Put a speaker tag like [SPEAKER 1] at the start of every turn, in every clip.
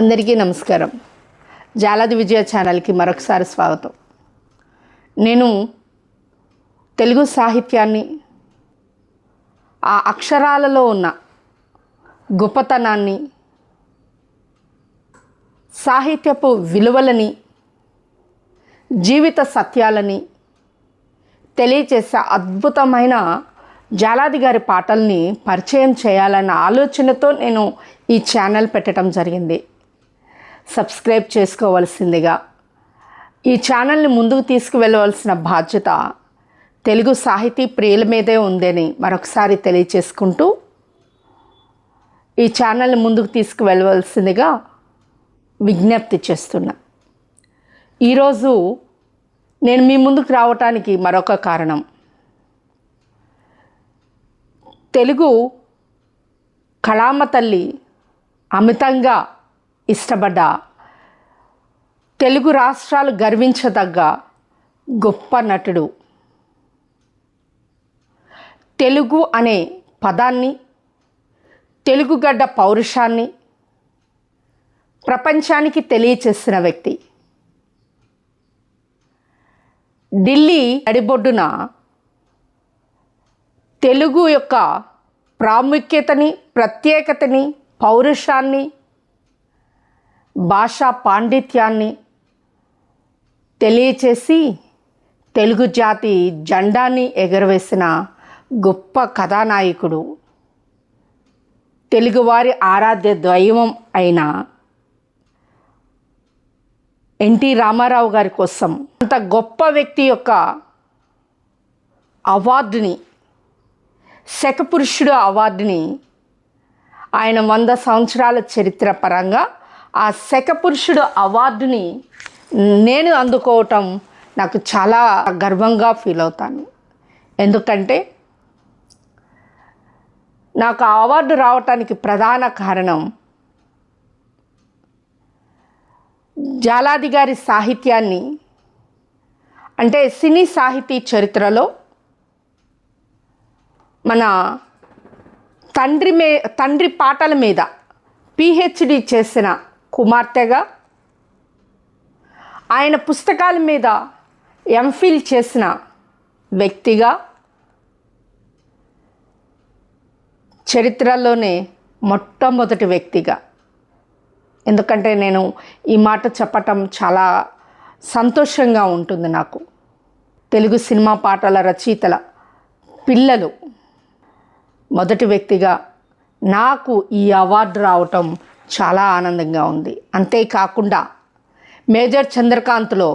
[SPEAKER 1] అందరికీ నమస్కారం. జాలాది విజయ ఛానల్కి మరొకసారి స్వాగతం. నేను తెలుగు సాహిత్యాన్ని ఆ అక్షరాలలో ఉన్న గొప్పతనాన్ని సాహిత్యపు విలువలని జీవిత సత్యాలని తెలియచేసే అద్భుతమైన జాలాది గారి పాటల్ని పరిచయం చేయాలన్న ఆలోచనతో నేను ఈ ఛానల్ పెట్టడం జరిగింది. సబ్స్క్రైబ్ చేసుకోవాల్సిందిగా. ఈ ఛానల్ని ముందుకు తీసుకువెళ్ళవలసిన బాధ్యత తెలుగు సాహితీ ప్రియుల మీదే ఉందని మరొకసారి తెలియచేసుకుంటూ ఈ ఛానల్ని ముందుకు తీసుకువెళ్ళవలసిందిగా విజ్ఞప్తి చేస్తున్నా. ఈరోజు నేను మీ ముందుకు రావటానికి మరొక కారణం. తెలుగు కళామ తల్లి అమితంగా ఇష్టపడ్డ. తెలుగు రాష్ట్రాలు గర్వించదగ్గ గొప్ప నటుడు. తెలుగు అనే పదాన్ని తెలుగుగడ్డ పౌరుషాన్ని ప్రపంచానికి తెలియచేసిన వ్యక్తి. ఢిల్లీ అడిబొడ్డున తెలుగు యొక్క ప్రాముఖ్యతని ప్రత్యేకతని పౌరుషాన్ని భాషా పాండిత్యాన్ని తెలియచేసి తెలుగు జాతి జెండాని ఎగరవేసిన గొప్ప కథానాయకుడు తెలుగువారి ఆరాధ్య దైవం అయిన ఎన్టీ రామారావు గారి కోసం అంత గొప్ప వ్యక్తి యొక్క అవార్డుని శకపురుషుడు అవార్డుని ఆయన వంద సంవత్సరాల చరిత్ర పరంగా ఆ శకపురుషుడు అవార్డుని నేను అందుకోవటం నాకు చాలా గర్వంగా ఫీల్ అవుతాను. ఎందుకంటే నాకు ఆ అవార్డు రావటానికి ప్రధాన కారణం జాలాది గారి సాహిత్యాన్ని అంటే సినీ సాహితీ చరిత్రలో మన తండ్రి మే తండ్రి పాటల మీద పిహెచ్డి చేసిన కుమార్తెగా ఆయన పుస్తకాల మీద ఎంఫిల్ చేసిన వ్యక్తిగా చరిత్రలోనే మొట్టమొదటి వ్యక్తిగా. ఎందుకంటే నేను ఈ మాట చెప్పటం చాలా సంతోషంగా ఉంటుంది నాకు. తెలుగు సినిమా పాటల రచయితల పిల్లలు మొదటి వ్యక్తిగా నాకు ఈ అవార్డు రావటం చాలా ఆనందంగా ఉంది. అంతేకాకుండా మేజర్ చంద్రకాంత్లో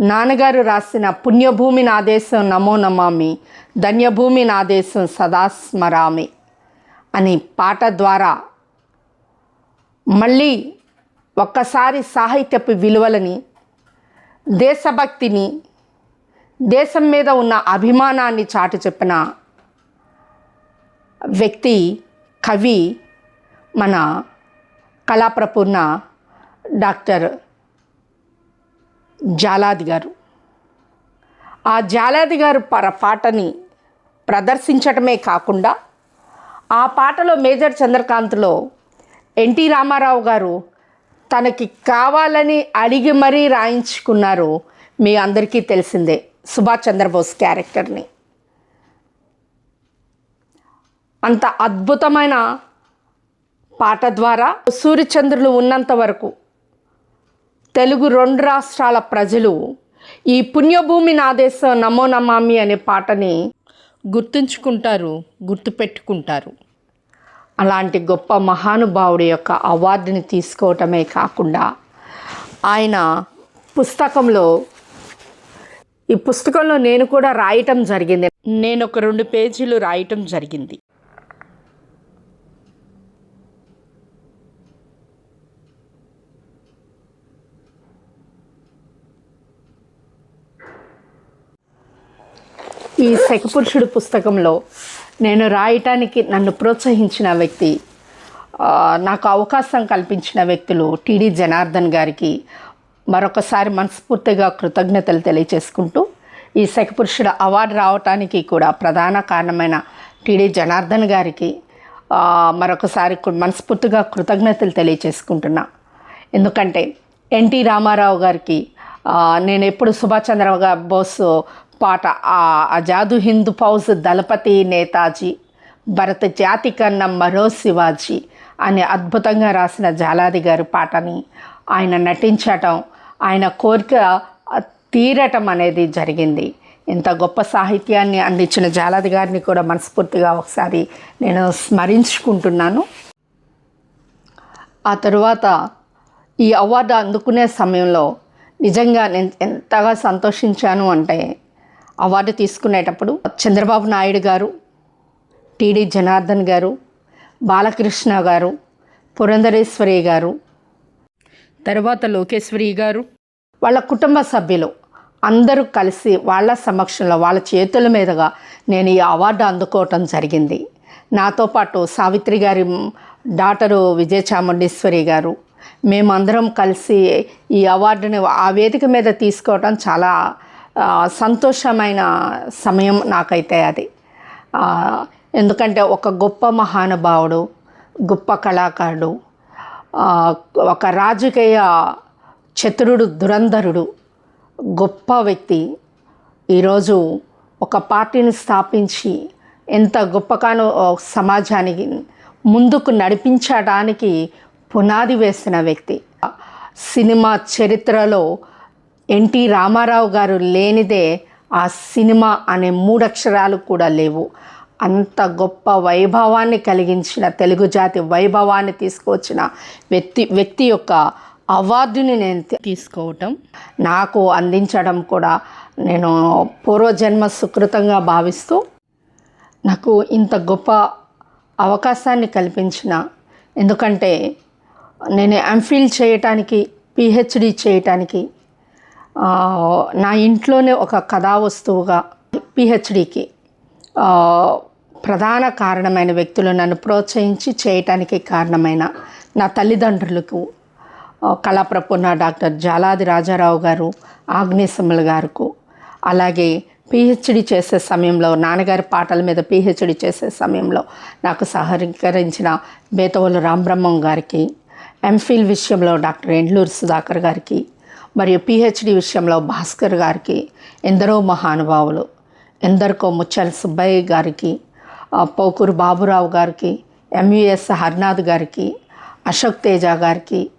[SPEAKER 1] నాన్నగారు రాసిన పుణ్యభూమి నా దేశం నమో నమామి ధన్యభూమి నా దేశం సదా స్మరామి అని పాట ద్వారా మళ్ళీ ఒక్కసారి సాహిత్యపు విలువలని దేశభక్తిని దేశం మీద ఉన్న అభిమానాన్ని చాటి చెప్పిన వ్యక్తి కవి మన కళాప్రపూర్ణ డాక్టర్ జాలాది గారు. ఆ జాలాది గారు పర పాటని ప్రదర్శించటమే కాకుండా ఆ పాటలో మేజర్ చంద్రకాంత్లో ఎన్టీ రామారావు గారు తనకి కావాలని అడిగి మరీ రాయించుకున్నారు మీ అందరికీ తెలిసిందే సుభాష్ చంద్రబోస్ క్యారెక్టర్ని. అంత అద్భుతమైన పాట ద్వారా సూర్యచంద్రులు ఉన్నంత వరకు తెలుగు రెండు రాష్ట్రాల ప్రజలు ఈ పుణ్యభూమి నాదేశం నమో నమామి అనే పాటని గుర్తుంచుకుంటారు గుర్తుపెట్టుకుంటారు. అలాంటి గొప్ప మహానుభావుడి యొక్క అవార్డుని తీసుకోవటమే కాకుండా ఆయన పుస్తకంలో ఈ పుస్తకంలో నేను కూడా రాయటం జరిగింది. నేను ఒక రెండు పేజీలు రాయటం జరిగింది. ఈ శకపురుషుడు పుస్తకంలో నేను రాయటానికి నన్ను ప్రోత్సహించిన వ్యక్తి నాకు అవకాశం కల్పించిన వ్యక్తులు టీడీ జనార్దన్ గారికి మరొకసారి మనస్ఫూర్తిగా కృతజ్ఞతలు తెలియచేసుకుంటూ ఈ శకపురుషుడు అవార్డు రావటానికి కూడా ప్రధాన కారణమైన టీడీ జనార్దన్ గారికి మరొకసారి మనస్ఫూర్తిగా కృతజ్ఞతలు తెలియచేసుకుంటున్నా. ఎందుకంటే ఎన్టీ రామారావు గారికి నేను ఎప్పుడు సుభాష్ చంద్ర బోస్ పాట. ఆ అజాదు హిందూ ఫౌజ్ దళపతి నేతాజీ భరత జాతి కన్నా మరో శివాజీ అని అద్భుతంగా రాసిన జాలాది గారి పాటని ఆయన నటించటం ఆయన కోరిక తీరటం అనేది జరిగింది. ఇంత గొప్ప సాహిత్యాన్ని అందించిన జాలాది గారిని కూడా మనస్ఫూర్తిగా ఒకసారి నేను స్మరించుకుంటున్నాను. ఆ తరువాత ఈ అవార్డు అందుకునే సమయంలో నిజంగా నేను ఎంతగా సంతోషించాను అంటే అవార్డు తీసుకునేటప్పుడు చంద్రబాబు నాయుడు గారు టిడి జనార్దన్ గారు బాలకృష్ణ గారు పురంధరేశ్వరి గారు తర్వాత లోకేశ్వరి గారు. వాళ్ళ కుటుంబ సభ్యులు అందరూ కలిసి వాళ్ళ సమక్షంలో వాళ్ళ చేతుల మీదుగా నేను ఈ అవార్డు అందుకోవటం జరిగింది. నాతో పాటు సావిత్రి గారి డాటరు విజయ చాముండేశ్వరి గారు. మేమందరం కలిసి ఈ అవార్డుని ఆ వేదిక మీద తీసుకోవటం చాలా సంతోషమైన సమయం నాకైతే అది. ఎందుకంటే ఒక గొప్ప మహానుభావుడు గొప్ప కళాకారుడు ఒక రాజకీయ చతురుడు దురంధరుడు గొప్ప వ్యక్తి. ఈరోజు ఒక పార్టీని స్థాపించి ఎంత గొప్పగానో సమాజానికి ముందుకు నడిపించడానికి పునాది వేసిన వ్యక్తి. సినిమా చరిత్రలో ఎన్టీ రామారావు గారు లేనిదే ఆ సినిమా అనే మూడక్షరాలు కూడా లేవు. అంత గొప్ప వైభవాన్ని కలిగించిన తెలుగు జాతి వైభవాన్ని తీసుకొచ్చిన వ్యక్తి వ్యక్తి యొక్క అవార్డుని నేను తీసుకోవటం నాకు అందించడం కూడా నేను పూర్వజన్మ సుకృతంగా భావిస్తూ నాకు ఇంత గొప్ప అవకాశాన్ని కల్పించిన. ఎందుకంటే నేను ఎంఫిల్ చేయటానికి పిహెచ్డి చేయటానికి నా ఇంట్లోనే ఒక కథా వస్తువుగా పిహెచ్డికి ప్రధాన కారణమైన వ్యక్తులు నన్ను ప్రోత్సహించి చేయటానికి కారణమైన నా తల్లిదండ్రులకు ఆ, కళాప్రపూర్ణ డాక్టర్ జాలాది రాజారావు గారు ఆగ్నేశమ్మల గారుకు అలాగే పిహెచ్డి చేసే సమయంలో నాన్నగారి పాటల మీద పిహెచ్డి చేసే సమయంలో నాకు సహకరించిన బేతవోలు రామబ్రహ్మం గారికి ఎంఫిల్ విషయంలో డాక్టర్ ఎండ్లూరు సుధాకర్ గారికి మరియు పిహెచ్డి విషయంలో భాస్కర్ గారికి ఎందరో మహానుభావులు ఎందరికో ముచ్చల సుబ్బయ్య గారికి పోకూరు బాబురావు గారికి ఎంవిఎస్ హర్నాథ్ గారికి అశోక్ తేజ గారికి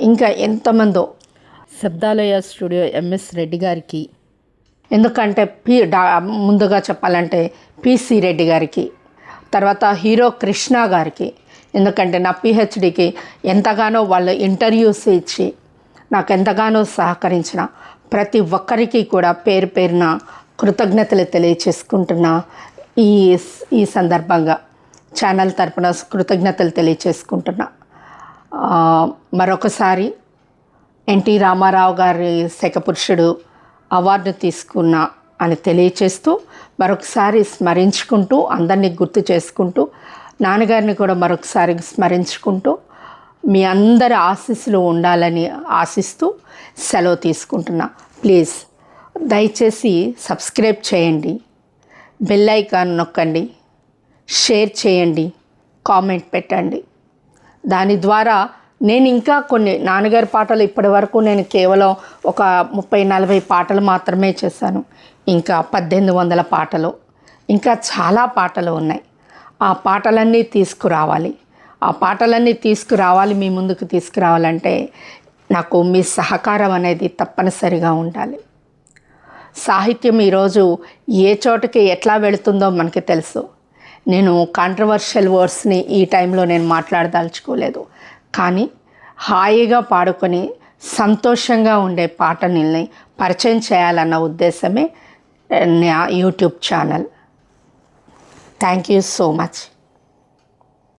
[SPEAKER 1] ఇంకా ఎంతమందో శబ్దాలయ స్టూడియో ఎంఎస్ రెడ్డి గారికి. ఎందుకంటే పి డా ముందుగా చెప్పాలంటే పిసి రెడ్డి గారికి తర్వాత హీరో కృష్ణ గారికి ఎందుకంటే నా పిహెచ్డికి ఎంతగానో వాళ్ళు ఇంటర్వ్యూస్ ఇచ్చి నాకు ఎంతగానో సహకరించిన ప్రతి ఒక్కరికి కూడా పేరు పేరున కృతజ్ఞతలు తెలియచేసుకుంటున్నా ఈ ఈ సందర్భంగా. ఛానల్ తరపున కృతజ్ఞతలు తెలియచేసుకుంటున్నా. మరొకసారి ఎన్టీ రామారావు గారి శకపురుషుడు అవార్డు తీసుకున్న అని తెలియచేస్తూ మరొకసారి స్మరించుకుంటూ అందరినీ గుర్తు చేసుకుంటూ నాన్నగారిని కూడా మరొకసారి స్మరించుకుంటూ మీ అందరి ఆశీస్సులు ఉండాలని ఆశిస్తూ సెలవు తీసుకుంటున్నా. ప్లీజ్ దయచేసి సబ్స్క్రైబ్ చేయండి. బెల్ ఐకాన్ నొక్కండి. షేర్ చేయండి. కామెంట్ పెట్టండి. దాని ద్వారా నేను ఇంకా కొన్ని నాన్నగారి పాటలు ఇప్పటి వరకు నేను కేవలం ఒక ముప్పై నలభై పాటలు మాత్రమే చేశాను. ఇంకా పద్దెనిమిది వందల పాటలు. ఇంకా చాలా పాటలు ఉన్నాయి. ఆ పాటలన్నీ తీసుకురావాలి. ఆ పాటలన్నీ తీసుకురావాలి మీ ముందుకు తీసుకురావాలంటే నాకు మీ సహకారం అనేది తప్పనిసరిగా ఉండాలి. సాహిత్యం ఈరోజు ఏ చోటకి ఎట్లా వెళుతుందో మనకి తెలుసు. నేను కాంట్రవర్షియల్ వర్డ్స్ని ఈ టైంలో నేను మాట్లాడదలుచుకోలేదు. కానీ హాయిగా పాడుకొని సంతోషంగా ఉండే పాటని పరిచయం చేయాలన్న ఉద్దేశమే నా YouTube channel. Thank you so much